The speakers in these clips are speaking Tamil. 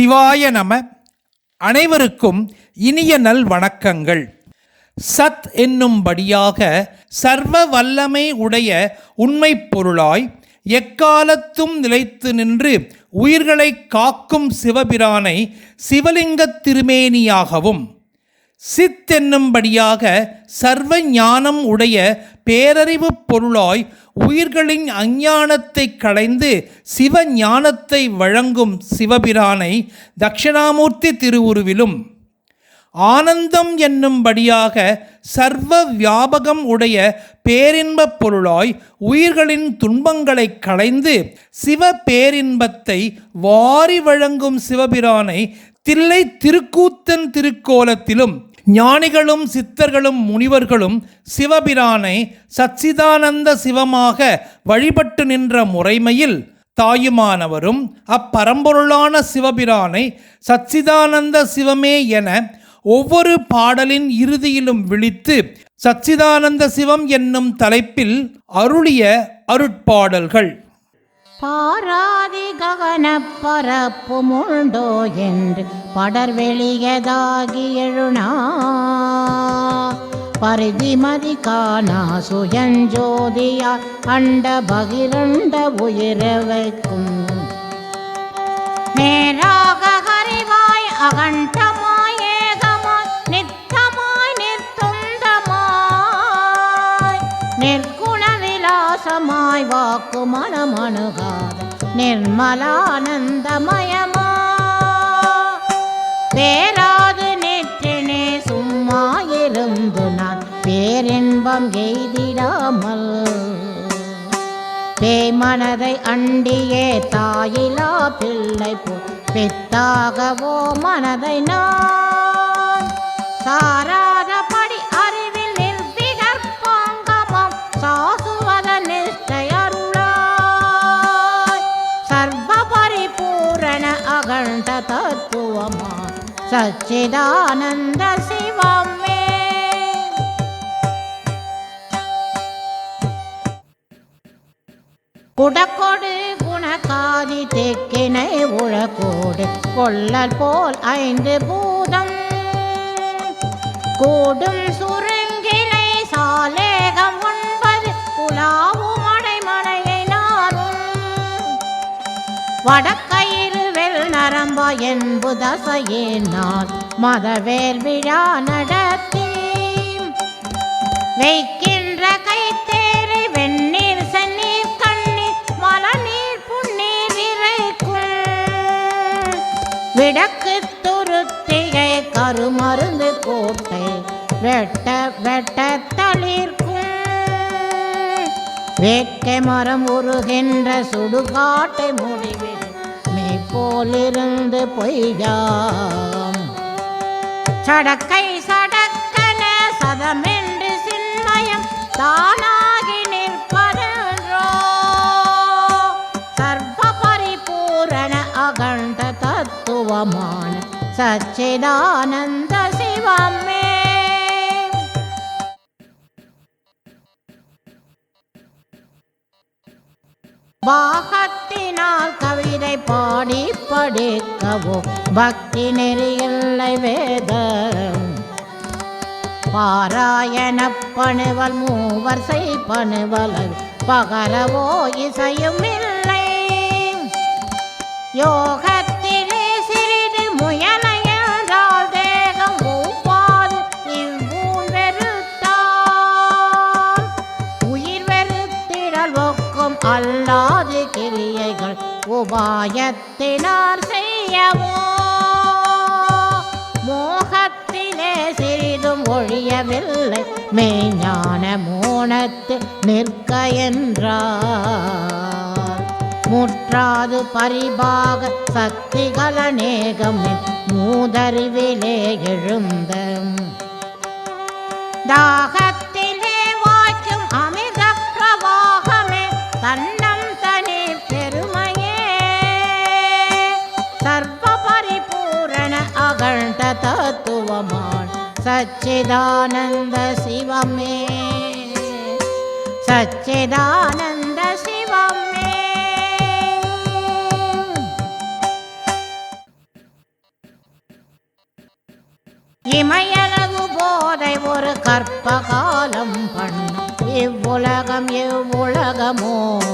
சிவாய நம. அனைவருக்கும் இனிய நல் வணக்கங்கள். சத் என்னும்படியாக சர்வ வல்லமை உடைய உண்மைப் பொருளாய் எக்காலத்தும் நிலைத்து நின்று உயிர்களை காக்கும் சிவபிரானை சிவலிங்கத் திருமேனியாகவும். சித் என்னும்படியாக சர்வ ஞானம் உடைய பேரறிவு பொருளாய் உயிர்களின் அஞ்ஞானத்தை களைந்து சிவ ஞானத்தை வழங்கும் சிவபிரானை தட்சிணாமூர்த்தி திருவுருவிலும் ஆனந்தம் என்னும்படியாக சர்வ வியாபகம் உடைய பேரின்பப் பொருளாய் உயிர்களின் துன்பங்களை களைந்து சிவ பேரின்பத்தை வாரி வழங்கும் சிவபிரானை தில்லை திருக்கூத்தன் திருக்கோலத்திலும் ஞானிகளும் சித்தர்களும் முனிவர்களும் சிவபிரானை சச்சிதானந்த சிவமாக வழிபட்டு நின்ற முறைமையில் தாயுமானவரும் அப்பரம்பொருளான சிவபிரானை சச்சிதானந்த சிவமே என ஒவ்வொரு பாடலின் இறுதியிலும் விழித்து சச்சிதானந்த சிவம் என்னும் தலைப்பில் அருளிய அருட்பாடல்கள். பாராதி ககன பரப்புமுண்டோ என்று படர் படர்வெளியதாகி எழுணா பரிதிமதி காணா சுயஞ்சோதியா அண்ட பகிரண்ட உயிர வைக்கும் நேராக ஹரிவாய் அகண்டம் விலாசமாய் வாக்கு மனமணுகாத நிர்மலானந்தமயமா. பேராது நெற்றினே சும்மா இருந்து நான் பேரின்பம் எய்திடாமல். பேமனதை அண்டியே தாயிலா பிள்ளை போ பெத்தாகவோ மனதை நான். சாராதபடி சச்சிதானந்த சிவமே குடக்கொடு குணகாதி தெக்கினை உழக்கோடு கொள்ளல் போல் ஐந்து பூதம். கூடும் சுருங்கினை சாலேகம் ஒன்பது குலாவும் அடைமனையை நாரும் வடக்கு நரம்பா என்பு தசையே நான் மதவேல் விழா நடத்தி வைக்கின்ற கைத்தேரை வெந்நீர் சன்னீர் கண்ணீர் மலநீர் புண்ணீர் இறைக்கும் விடக்கு துருத்திகை கருமருந்து கோட்டை வெட்ட வெட்ட தளிர்க்கும். வேட்கை மரம் உருகின்ற சுடுகாட்டை முடிவில் போலிருந்து பொய்யாம். சடக்கை சடக்கன சதமென்று சின்மயம் தானாகி நிற்பதென்றோ? சர்வ பரிபூரண அகண்ட தத்துவமான சச்சிதானந்த சிவமே. பாடினால் கவிதை பாடி படிக்கவோ பக்தி நெறியில்லை வேதம். பாராயண பணுவல் மூவர் செய் பணுவல் பகரவோ இசையும் இல்லை. யோகத்திலே உபாயத்தினார் செய்யவோ? மோகத்திலே சிறிதும் ஒழியவில்லை. மெய்ஞான மோனத்து நிற்க என்றார். முற்றாது பரிபாக சக்திகள் அநேகம் மூதறிவிலே எழுந்த தாகத்திலே வாய்க்கும் அமிர்த பிரவாகமே தன் அகண்ட தத்துவமான் சச்சிதானந்த சிவமே. சச்சிதானந்த சிவமே. இமையளவு போதை ஒரு கற்ப காலம் பண்ணும். இவ்வுலகம் இவ்வுலகமோ?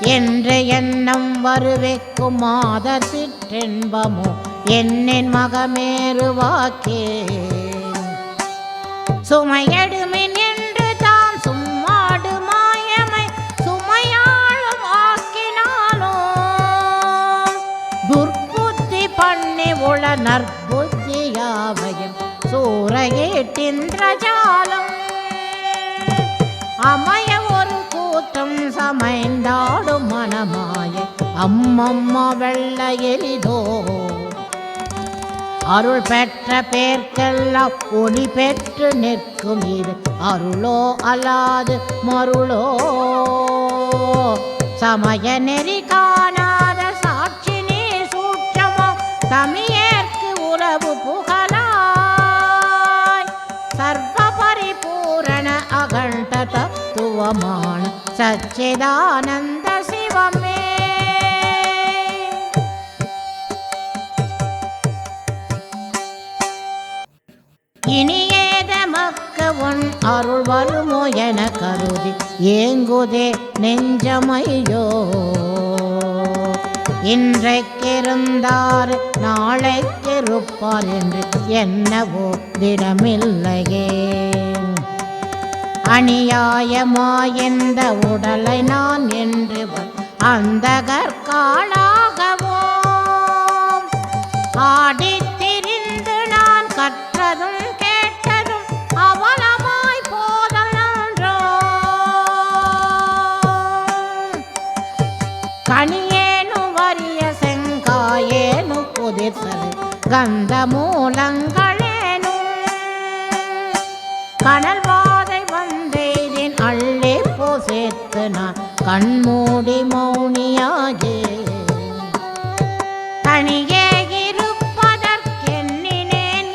என்று எண்ணம் வருவிக்கும் மாத சிற்றென்பமோ? என்னின் மகமேறு வாக்கே. சுமையடுமின் என்று தான் சும்மாடு மாயமை சுமையாளும் ஆக்கினாலும் துர்புத்தி பண்ணி உள நற்புத்தி யாவையும் சூறையேட்டிந்திரஜாலம் அமைய ஒரு கூட்டம் சமைந்தாடும் மனமாய அம்மம்மா வெள்ள எளிதோ. அருள் பெற்ற பேர்க்கெல்லாம் ஒளி பெற்று நிற்கும் இது. அருளோ அல்லாது மருளோ. சமய நெறி காணாத சாட்சி நீ சூட்சமோ. தமியேற்கு உறவு புகழாய். சர்வ பரிபூரண அகண்ட தத்துவமான சச்சிதானந்த இனியேதமக்க உன் அருள் வருமோ என கருதி ஏங்குதே நெஞ்சமையோ இன்றைக்கிருந்தார் நாளைக்கிருப்பார் என்று என்னவோ திடமில்லையே. அநியாயமாயெந்த உடலை நான் என்று அந்த ஆடி செங்காயேனு கந்த மூலங்களேனும் கடல் பாதை வந்தேதின் அள்ளி போ சேர்த்து நான். கண்மூடி மௌனியாகே. தனியே இருப்பதற்கெண்ணினேன்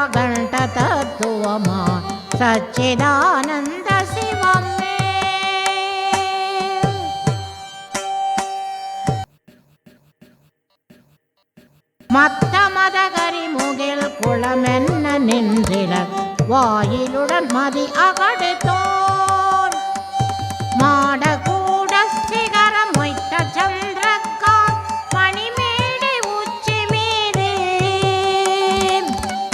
அகண்ட தத்துவமா சச்சிதானந்த வாயிலுடன் மதி அகடுத்தோன். மாடகூட சிகரம் மொய்த்த சந்திரக்கால் மணிமேடை உச்சி மீது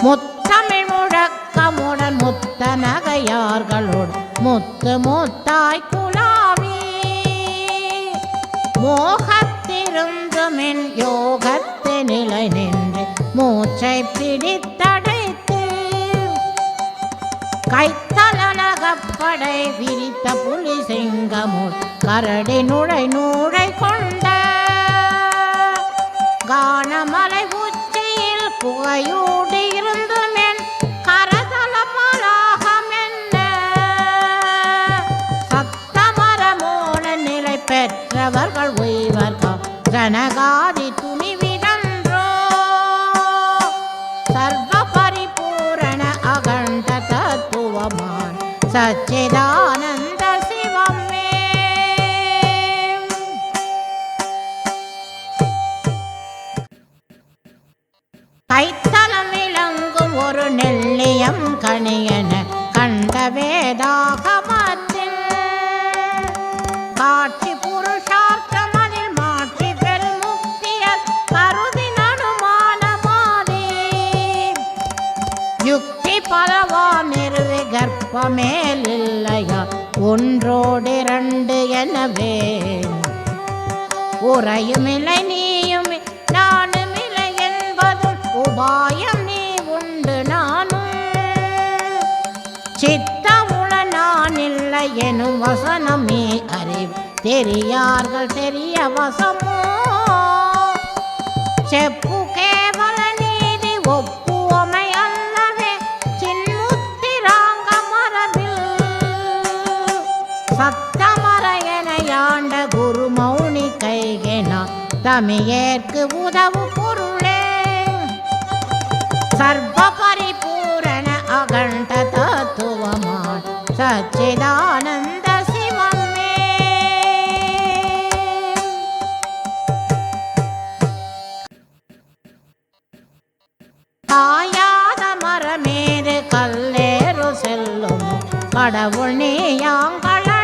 முத்தமிழ் முழக்கமுடன் முத்த நகையார்களோடு முத்து முத்தாய் குலாவி மோகத்திருந்துமென் யோகத்து நிலை நின்று மூச்சை பிடித்து கைத்தலகப்படை விரித்த புலி சிங்கமுள் கரடி நுழை நூழை கொண்ட கானமலை உச்சியில் புகையூடி இருந்துமென் சத்தமர மூல நிலை பெற்றவர்கள் உய்வர்கம் ஜனகாதி தத்துவமான் ஒன்றோடிரண்டு எனவே உறையுமில்லை நீயும் நானுமில்லை என்பது உபாயம் நீ உண்டு நானும் சித்தமுள நான் இல்லை எனும் வசனம் நீ அறிவு. தெரியார்கள் தெரிய வசமோ? செப்பு கேவல நீதி ஒப்புவமை அல்லவே. சின்முத்திராங்க மரபில் உரையாண்ட குரு மௌனி கைகெனா தமியேற்கு உதவு பொருளே. சர்வ பரிபூரண அகண்ட தத்துவமான் சச்சிதானந்த சிவமே. தாயாத மரமேறு கல்லேறு செல்லும் கடவுள் நீயாங்கள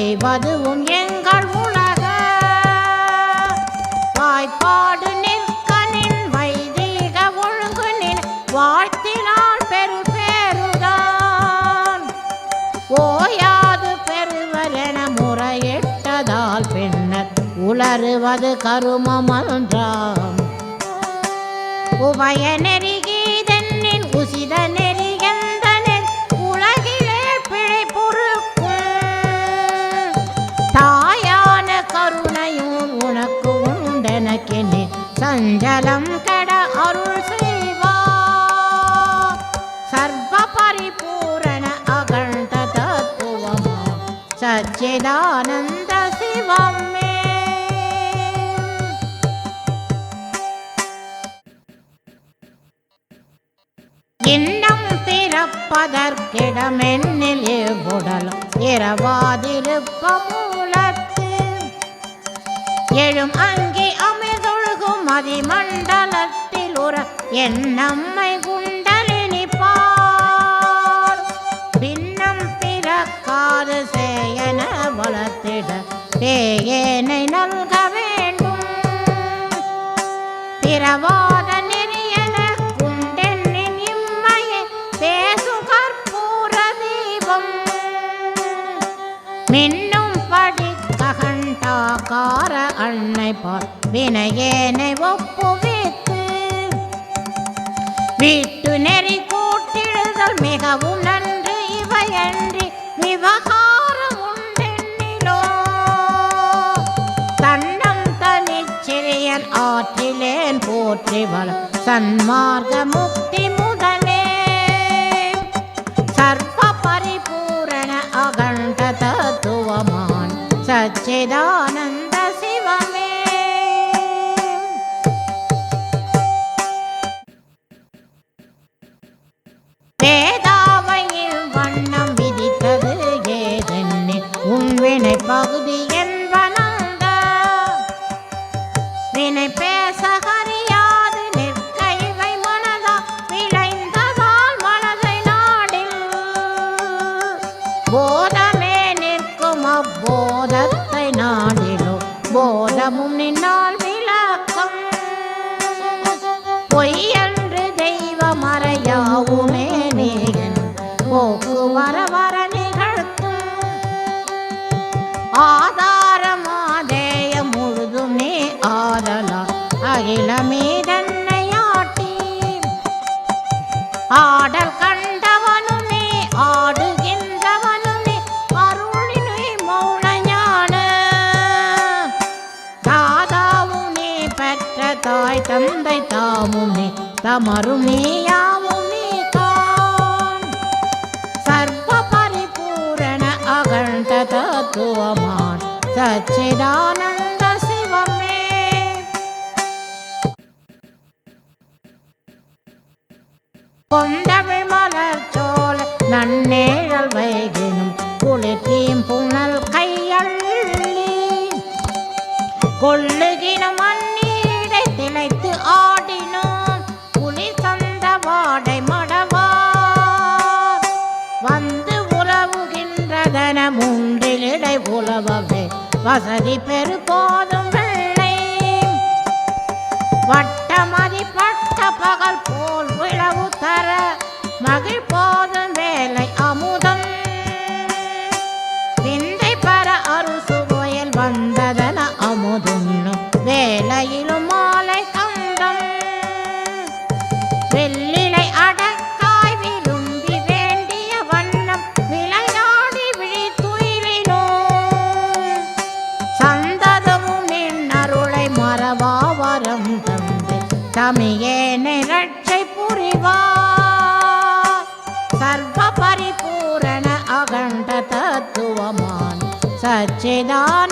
பேர் எங்கள் உலக. வாய்ப்பாடு நிற்கனின் வைதீக ஒழுங்குனின் வாழ்த்தினால் பெரு பேருதான். ஓயாது பெறுவரென முறையிட்டதால் பின்னர் உளறுவது கருமமன்றாம். உபய நெறி சச்சிதானந்த சிவமே இன்னம் பிறப்பதற்கிடமென்னில் இவ்வுடலும் இரவாதிருப்ப மூலத்து எழும் அங்கே அமைதொழுகும் அதிமண்டலத்தில் உற என் நம்மை குண்டலினி பார் பின்னம் பிறக்காது வளர்த்திட தேயேனை நல்க வேண்டும். பிறவாத நெறியன குண்டென்னின் இம்மையை பேசு கற்பூர தீபம். மின்னும் படி ககண்டாகார அன்னை பார் வினையேனை ஒப்புவித்து வீட்டு நெறி கூட்டிடுதல் மிகவும் நன்று இவையன்றி விவ போற்றி வள சன்மார்க்க முக்தி முதலே. சர்வ பரிபூரண அகண்ட தத்துவமான் சச்சிதானந்த சிவமே. வேதாவையில் வண்ணம் விதித்தது ஏதென்னில் உன் வினை பகு வர வர நிகழ்த்தும். ஆதாரமாதேயம் தேய முழுதுமே ஆதலா அகிலமே மீதன்னை ஆட்டி ஆடல் கண்டவனுமே நீ அருளினை மௌன ஞான. தாதாவும் பெற்ற தாய் தந்தை தாமுமே தமருமே சச்சிதானந்த சிவமே. கொண்டமிழ் மலர் சோல நன்னேழல் வைகினும் குளிர்த்தீம் புனல் கையள்ளி. கொள்ளுகின மண்ணீடை திளைத்து ஆடினோம் புலி தந்த வாடை மடவார். வந்து வசதி பெரு பெருபோதும் வெள்ளை. வட்டமதி பட்ட பகல் தமியேனை ரட்சை புரிவா. சர்வ பரிபூரண அகண்ட தத்துவமான் சச்சிதான